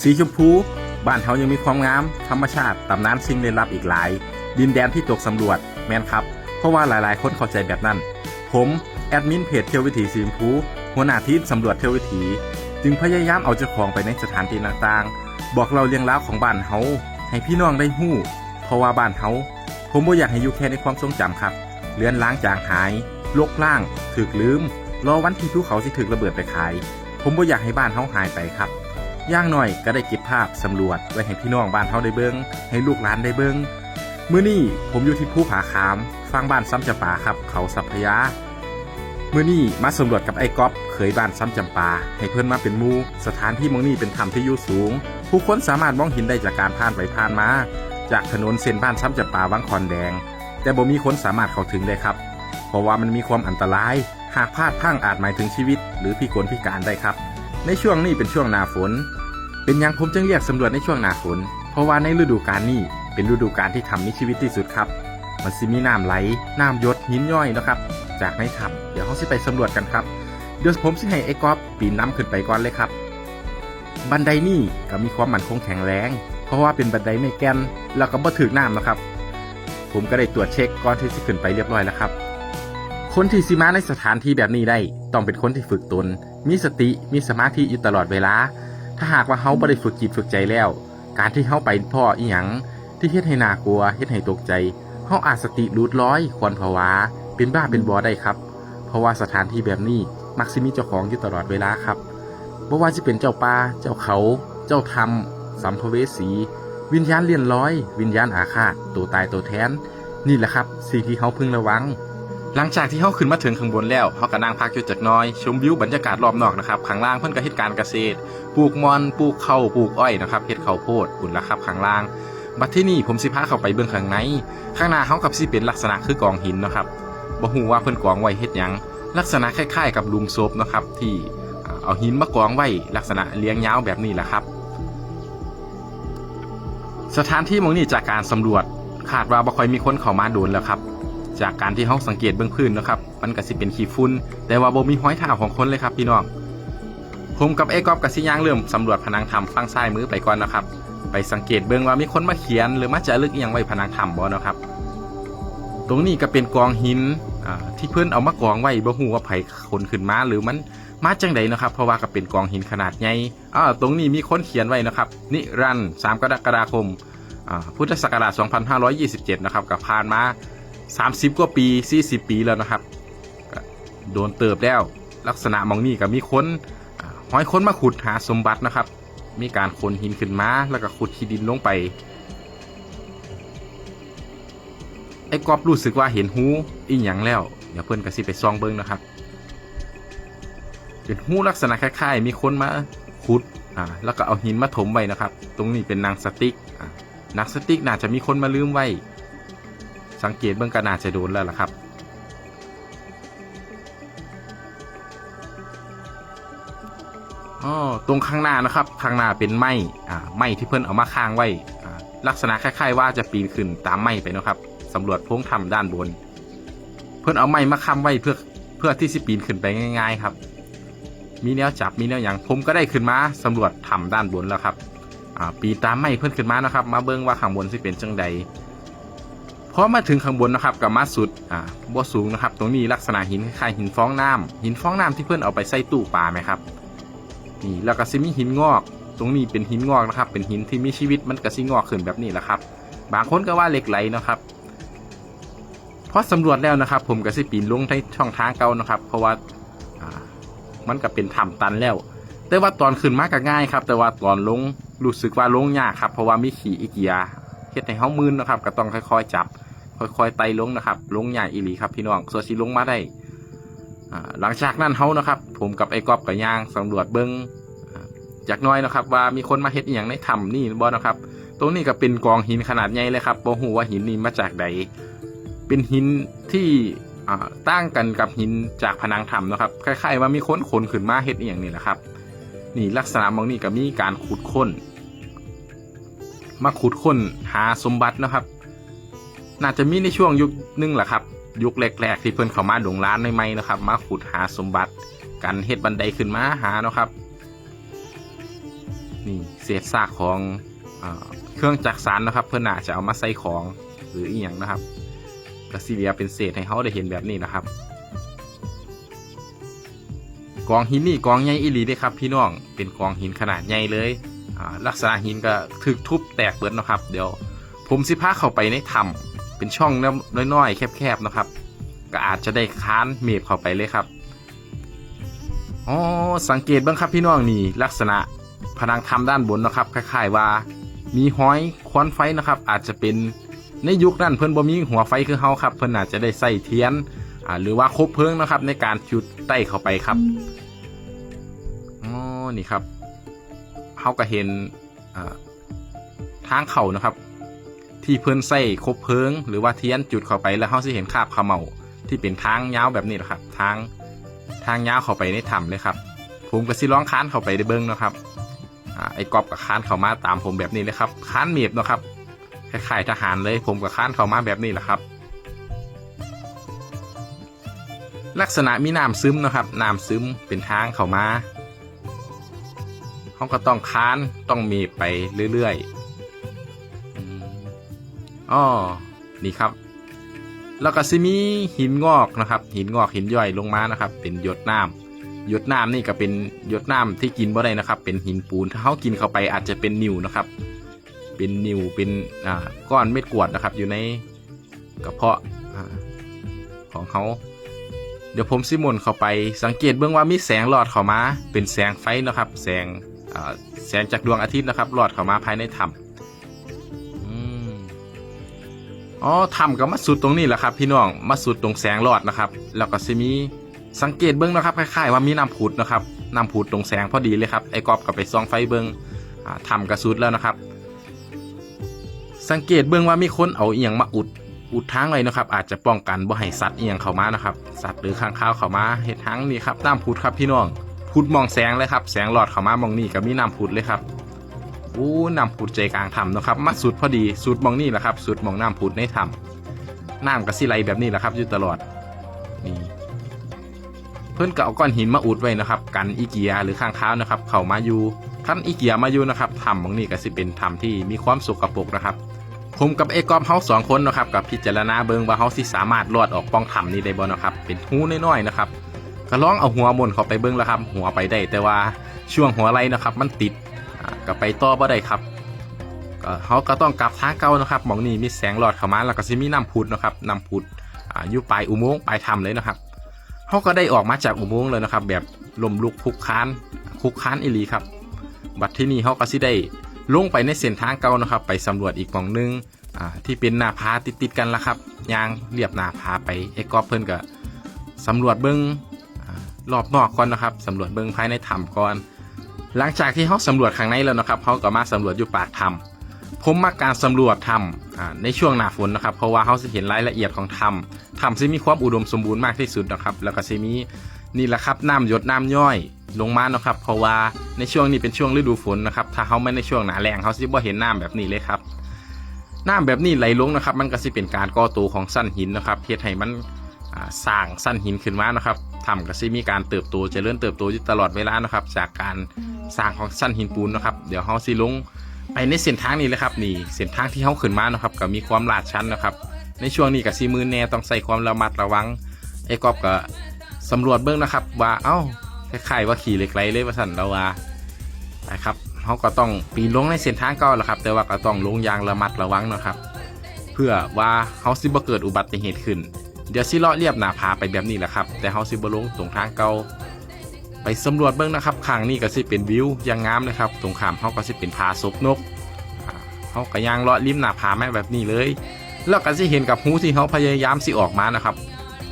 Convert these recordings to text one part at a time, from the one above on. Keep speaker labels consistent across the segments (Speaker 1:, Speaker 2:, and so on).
Speaker 1: สีชมพู บ้านเฮายังมีความงาม ธรรมชาติ ตำนานสิ่งลึกลับอีกหลาย ดินแดนที่ตกสำรวจ แมนครับ เพราะว่าหลายๆ คนเข้าใจแบบนั้น ผม แอดมินเพจเที่ยววิถีสีชมพูหัวหน้าทีมสำรวจเที่ยววิถี จึงพยายามเอาเจ้าของไปในสถานที่ต่างๆ บอกเราเรื่องราวของบ้านเฮาให้พี่น้องได้ฮู้ เพราะว่าบ้านเฮาผมบ่อยากให้อยู่แค่ในความทรงจำครับเลือนล้างจางหายลกล่าง ถึกลืม รอวันที่ภูเขาสิถึกระเบิดไปขาย ผมบ่อยากให้บ้านเฮาหายไปครับ ย่างหน่อยก็ได้เก็บภาพสำรวจไว้ให้พี่น้องบ้านเฮาได้เบิงให้ลูกหลานได้เบิงมื้อนี้ผมอยู่ที่ภูผาขามฟังบ้านซ้ำจำปาครับ เขาสัพยามื้อนี้มาสำรวจกับไอ้ก๊อฟเคยบ้านซ้ำจำปา ให้เพื่อนมาเป็นมูสถานที่มองนี้เป็นถ้ำที่อยู่สูง ผู้คนสามารถมองเห็นได้จากการผ่านไปผ่านมา จากถนนเส้นบ้านซ้ำจำปาวังคอนแดง แต่บ่มีคนสามารถเข้าถึงได้ครับ เพราะว่ามันมีความอันตราย หากพลาดพลังอาจหมายถึงชีวิต หรือพิกลพิการได้ครับ ในช่วงนี้เป็นช่วงหนาฝน เป็นยังผมจึงเรียกสำรวจในช่วงหนาฝน เพราะว่าในฤดูกาลนี้เป็นฤดูกาลที่ทำมีชีวิตที่สุดครับ มันสิมีน้ำไหลน้ำยดหินย่อยนะครับ จากในถ้ำเดี๋ยวเขาสิไปสำรวจกันครับเดี๋ยวผมสิให้ไอ้ก๊อฟปีนน้ำขึ้นไปก่อนเลยครับ บันไดนี่ก็มีความมั่นคงแข็งแรง เพราะว่าเป็นบันไดไม่แกนแล้วก็บ่ถึกน้ำนะครับ ผมก็ได้ตรวจเช็คก่อนที่จะขึ้นไปเรียบร้อยแล้วครับ คนที่สิมาในสถานที่แบบนี้ได้ ต้องเป็นคนที่ฝึกตน มีสติมีสมาธิอยู่ตลอดเวลา ถ้าหากว่าเฮาบ่ได้ฝึกจิตฝึกใจแล้ว การที่เฮาไปพ่ออีหยังที่เฮ็ดให้น่ากลัวเฮ็ดให้ตกใจเฮาอาจสติหลุดร้อยควรภาวะเป็นบ้าเป็นบอได้ครับ เพราะว่าสถานที่แบบนี้มักสิมีเจ้าของอยู่ตลอดเวลาครับบ่ว่าจะเป็นเจ้าป่าเจ้าเขา เจ้าธรรมสัมภเวสี วิญญาณเลี่ยนร้อย วิญญาณอาฆาตตัวตายตัวแทน นี่แหละครับ สิ่งที่เขาพึงระวัง หลังจากที่เขาขึ้นมาถึงข้างบนแล้วเขาก็นั่งพักอยู่จักน้อย ชมวิวบรรยากาศรอบนอกนะครับข้างล่างเพิ่นก็เฮ็ดการเกษตร ปลูกมอนปลูกข้าวปลูกอ้อยนะครับเฮ็ดข้าวโพดปุ่นละครับข้างล่าง บัดที่นี่ผมสิพาเข้าไปเบื้องข้างในข้างหน้าเขากับสิเป็นลักษณะคือกองหินนะครับบ่ฮู้ว่าเพิ่นกองไว้เฮ็ดหยังลักษณะคล้ายๆ กับลุมศพนะครับที่เอาหินมากองไว้ลักษณะเลี้ยงยาวแบบนี้แหละครับ สถานที่มองนี้จากการสำรวจคาดว่าบ่ค่อยมีคนเข้ามาโดนแล้วครับ จากการที่เฮาสังเกตเบื้องพื้นนะครับ มันก็สิเป็นขี้ฝุ่นแต่ว่าบ่มีห้อยเท้าของคนเลยครับพี่น้องผมกับไอ้กอบกับสิย่างเริ่มสำรวจผนังถ้ำฝั่งซ้ายมือไปก่อนนะครับ ไปสังเกตเบื้องว่ามีคนมาเขียน หรือมาจะลึกอหยังไว้ผนังถ้ำบ่นะครับ ตรงนี้ก็เป็นกองหินที่เพื่อนเอามากองไว้บ่ฮู้ว่าไผคนขึ้นมาหรือมันมาจังใดนะครับ เพราะว่าก็เป็นกองหินขนาดใหญ่อ่าตรงนี้มีคนเขียนไว้นะครับ นิรันดร์3กรกฎาคมพุทธศักราช2527 นะครับกับผ่านมา 30 กว่าปี 40 ปีแล้วนะครับโดนเติบแล้วลักษณะมองนี่ก็มีคนห้อยคนมาขุดหาสมบัตินะครับ มีการขนหินขึ้นมาแล้วก็ขุดขี้ดินลงไป ไอ้กอบรู้สึกว่าเห็นหูอีหยังแล้ว เดี๋ยวเพื่อนก็สิไปซองเบิ้งนะครับเป็นหูลักษณะคล้ายๆ มีคนมาขุดอ่าแล้วก็เอาหินมาถมไว้นะครับ ตรงนี้เป็นนางสติ๊กอ่านังสติ๊กน่าจะมีคนมาลืมไว้ สังเกตเบื้องก็น่าจะโดนแล้วล่ะครับอ๋อตรงข้างหน้านะครับข้างหน้าเป็นไม้อ่าไม้ที่เพื่อนเอามาค้างไว้อ่าลักษณะคล้ายๆ ว่าจะปีนขึ้นตามไม้ไปนะครับสำรวจพงถ้ำด้านบน เพื่อนเอาไม้มาค้ำไว้เพื่อเพื่อที่จะปีนขึ้นไปง่าย ๆ ครับมีแนวจับมีแนวอย่างผมก็ได้ขึ้นมาสำรวจถ้ำด้านบนแล้วครับปีนตามไม้เพื่อนขึ้นมานะครับ มาเบิ้งว่าข้างบนสิเป็นจังใด พอมาถึงข้างบนนะครับกับมาสุดอ่าบ่สูงนะครับ ตรงนี้ลักษณะหินคล้ายหินฟองน้ำหินฟองน้ำที่เพื่อนเอาไปใส่ตู้ปลาไหมครับนี่แล้วก็สิมีหินงอก ตรงนี้เป็นหินงอกนะครับ เป็นหินที่มีชีวิตมันก็สิงอกขึ้นแบบนี้แหละครับ บางคนก็ว่าเหล็กไหลนะครับพอสำรวจแล้วนะครับ ผมก็สิปีนลงในช่องทางเก่านะครับ เพราะว่าอ่ามันก็เป็นถ้ำตันแล้ว แต่ว่าตอนขึ้นมาก็ง่ายครับ แต่ว่าตอนลงรู้สึกว่าลงยากครับ เพราะว่ามีขี่อีกยาเฮ็ดให้เฮามืนนะครับ ก็ต้องค่อย ๆ จับ ค่อยๆไต่ลงนะครับ ลงยากอีหลีครับพี่น้องส่วนสิลงมาได้หลังจากนั้นเขานะครับ ผมกับไอ้กอบกับยางสำรวจเบิ้งอ่าจากน้อยนะครับ ว่ามีคนมาเฮ็ดอย่างในถ้ำนี่บ่นะครับ ตรงนี้ก็เป็นกองหินขนาดใหญ่เลยครับบ่ฮู้ว่าหินนี้มาจากใดเป็นหินที่ตั้งกันกับหินจากผนังถ้ำนะครับคล้ายๆว่ามีคนขนขึ้นมาเฮ็ดอย่างนี้แหละครับ นี่ลักษณะมองนี่ก็มีการขุดค้นมาขุดค้นหาสมบัตินะครับ น่าจะมีในช่วงยุคนึงแหละครับ ยุคแรกๆที่เพิ่นเข้ามาดงร้านใหม่ๆนะครับ มาขุดหาสมบัติกันเฮ็ดบันไดขึ้นมาหาเนาะครับ นี่เศษซากของอเครื่องจักสานนะครับ เพื่อนอาจจะเอามาใส่ของหรืออีหยังนะครับก็สีเหลียเป็นเศษให้เขาได้เห็นแบบนี้นะครับ กองหินนี่กองใหญ่อีหลีเด้ครับ พี่น้องเป็นกองหินขนาดใหญ่เลยลักษณะหินก็ถึกทุบแตกเบิดนะครับ เดี๋ยวผมสิพาเข้าไปในถ้ำ เป็นช่องน้อยๆ แคบๆนะครับ ก็อาจจะได้ค้านเมฟเข้าไปเลยครับอ๋อสังเกตบ้างครับพี่น้องนี่ลักษณะผนังถ้ำด้านบนนะครับคล้ายๆว่า มีห้อยควันไฟนะครับ อาจจะเป็นในยุคนั้นเพิ่นบ่มีหัวไฟคือเฮาครับ เพิ่นอาจจะได้ใส่เทียนอ่าหรือว่าคบเพลิงนะครับ ในการจุดใต้เข้าไปครับอ๋อนี่ครับเขาก็เห็นทางเขานะครับ ที่เพิ่นใส่คบเพิง หรือว่าเทียนจุดเข้าไปแล้วเขาสิเห็นคราบเขมเหลาที่เป็นทางยาวแบบนี้นะครับ ทางทางยาวเข้าไปในถ้ำเลยครับ ผมก็สิร้องค้านเข้าไปได้เบิ้งนะครับอ่าไอ้กอบกับค้านเข้ามาตามผมแบบนี้เลยครับค้านเมียบนะครับคล้ายๆทหารเลยผมกับค้านเข้ามาแบบนี้แหละครับ ลักษณะมีน้ำซึมนะครับน้ำซึมเป็นทางเข้ามาเขาก็ต้องค้านต้องมีไปเรื่อยๆ อ๋อนี่ครับ แล้วก็สิมีหินงอกนะครับ หินงอกหินย่อยลงมานะครับ เป็นหยดน้ำหยดน้ำนี่ก็เป็นหยดน้ำที่กินบ่ได้นะครับ เป็นหินปูนถ้าเขากินเข้าไปอาจจะเป็นนิวนะครับ เป็นนิวเป็นอ่าก้อนเม็ดกรวดนะครับ อยู่ในกระเพาะของเขาเดี๋ยวผมสิมนเข้าไปสังเกตเบื้องว่ามีแสงหลอดเข้ามา เป็นแสงไฟนะครับ แสงแสงจากดวงอาทิตย์นะครับหลอดเข้ามาภายในถ้ำ อ๋อถ้ำก็มาสุดตรงนี้แหละครับพี่น้องมาสุดตรงแสงหลอดนะครับ แล้วก็สิมีสังเกตเบื้องนะครับคล้ายๆว่ามีน้ำผุดนะครับน้ำผุดตรงแสงพอดีเลยครับไอ้กอบกับไปซองไฟเบื้องอ่าถ้ำก็สุดแล้วนะครับ สังเกตเบื้องว่ามีคนเอาเอียงมาอุดอุดทางไว้นะครับ อาจจะป้องกันบ่ให้สัตว์เอียงเข้ามานะครับ สัตว์หรือข้างคาวเข้ามาเห็ดทางนี่ครับน้ำพุดครับพี่น้องพุดมองแสงเลยครับ แสงหลอดเข้ามามองนี่ก็มีน้ำพุดเลยครับ อู้น้ำพุดใจกลางถ้ำนะครับมาสุดพอดีสุดมองนี่แหละครับสุดมองน้ำพุดในถ้ำน้ำกับสิไหลแบบนี้แหละครับอยู่ตลอดนี่เพื่อนก็เอาก้อนหินมาอุดไว้นะครับ กันอีเกียหรือข้างคานะครับ เข้ามาอยู่ท่านอีเกียมาอยู่นะครับถ้ำมองนี่ก็สิเป็นถ้ำที่มีความสุกปรกนะครับผมกับไอ้กอมเฮาสองคนนะครับกับพิจารณาเบิงว่าเฮาสิสามารถรอดออกป้องถ้ำนี้ได้บ่นะครับเป็นหูน้อยๆนะครับก็ลองเอาหัวมนเข้าไปเบิงแล้วครับ หัวไปได้แต่ว่าช่วงหัวไหลนะครับ มันติด ก็ไปต่อบ่ได้ครับก็เฮาก็ต้องกลับทางเก่านะครับหมองนี้มีแสงหลอดเข้ามาแล้วก็สิมีน้ำพุดนะครับน้ำพุดอ่าอยู่ปลายอุโมงค์ปลายถ้ำเลยนะครับเฮาก็ได้ออกมาจากอุโมงค์เลยนะครับ แบบลมลุกคลุกคลานคลุกคลานอีหลีครับ บัดที่นี่เฮาก็สิได้ลงไปในเส้นทางเก่านะครับ ไปสำรวจอีกหมองหนึงอ่าที่เป็นหน้าผาติดๆกันละครับยางเรียบหน้าผาไปไอ้กอบเพิ่นก็สำรวจเบิ้งอารอบนอกก่อนนะครับสำรวจเบิ้งภายในถ้ำก่อน หลังจากที่เขาสำรวจข้างในแล้วนะครับเขาก็มาสำรวจอยู่ปากถ้ำผมมักการสำรวจถ้ำในช่วงหน้าฝนนะครับ เพราะว่าเขาจะเห็นรายละเอียดของถ้ำถ้ำจะมีความอุดมสมบูรณ์มากที่สุดนะครับ แล้วก็จะมีนี่แหละครับน้ำหยดน้ำย่อยลงมานะครับ เพราะว่าในช่วงนี้เป็นช่วงฤดูฝนนะครับ ถ้าเขาไม่ในช่วงหนาแรงเขาสิบ่เห็นน้ำแบบนี้เลยครับน้ำแบบนี้ไหลลงนะครับ มันก็สิเป็นการก่อตัวของสั้นหินนะครับเฮ็ดให้มัน สร้างสั้นหินขึ้นมานะครับทำก็สิมีการเติบโตจเจริญเติบโตอยู่ตลอดเวลานะครับ จากการสร้างของสั้นหินปูนนะครับ เดี๋ยวเขาสิลงไปในเส้นทางนี้เลยครับนี่เส้นทางที่เขาขึ้นมานะครับก็มีความลาดชันนะครับ ในช่วงนี้ก็สิมือแน่ต้องใส่ความระมัดระวังไอ้กอบก็สำรวจเบื้องนะครับ ว่าเอ้าคล้ายๆว่าขี่เหล็กไหลเลยว่าสั่นเราว่านะครับเขาก็ต้องปีนลงในเส้นทางเก่าแหละครับ แต่ว่าก็ต้องลงอยางระมัดระวังนะครับ เพื่อว่าเขาสิบ่เกิดอุบัติเหตุขึ้น เดี๋ยวสิเลาะเรียบหน้าผาไปแบบนี้แหละครับ แต่เขาสิบ่ลงตรงทางเก่าไปสำรวจเบื้องนะครับข้างนี้ก็สิเป็นวิวยังงามนะครับ ตรงข้ามเขาก็สิเป็นผาศพนกเขาก็ย่างเลาะริมหน้าผาแม่แบบนี้เลย แล้วก็สิเห็นกับหูที่เขาพยายามสิออกมานะครับ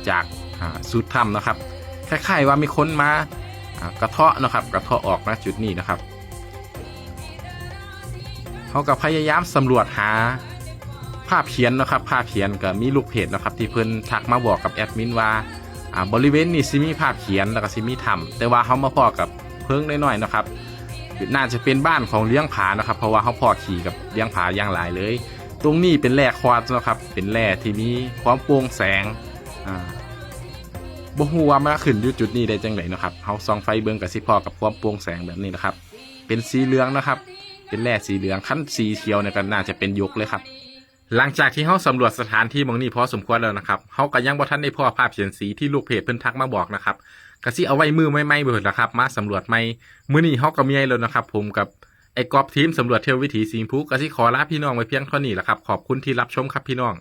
Speaker 1: จากอ่าสุดถ้ำนะครับคล้ายๆว่ามีคนมาอ่ากระเทาะนะครับ กระเทาะออกนะจุดนี้นะครับเขาก็พยายามสำรวจหา ภาพเขียนนะครับภาพเขียนก็มีลูกเพจนะครับที่เพิ่นทักมาบอกกับแอดมินว่าอ่าบริเวณนี้สิมีภาพเขียนแล้วก็สิมีถ้ำแต่ว่าเขามาพอกับเพิ่งน้อยๆนะครับน่าจะเป็นบ้านของเลี้ยงผานะครับ เพราะว่าเขาพอขี่กับเลี้ยงผาอย่างหลายเลย ตรงนี้เป็นแร่ควอตนะครับ เป็นแร่ที่มีความโปร่งแสงอ่าบ่ฮู้ว่ามาขึ้นอยู่จุดนี้ได้จังไดนะครับเฮาส่องไฟเบิ่งกับสิพอกับความโปร่งแสงแบบนี้นะครับ เป็นสีเหลืองนะครับ เป็นแร่สีเหลืองขั้นสีเขียวเนี่ยก็น่าจะเป็นยกเลยครับ หลังจากที่เฮาสำรวจสถานที่มองนี้พอสมควรแล้วนะครับเฮาก็ยังบ่ทันได้พ่อภาพเขียนสีที่ลูกเพจเพิ่นทักมาบอกนะครับก็สิเอาไว้มือไม่ไม่เบิดละครับ มาสำรวจไม่มื้อนี้เฮาก็มีให้แล้วนะครับ ผมกับไอ้กอบทีมสำรวจเที่ยววิถีสีชมพูก็สิขอลาพี่น้องไว้เพียงเท่านี้ละครับ ขอบคุณที่รับชมครับพี่น้อง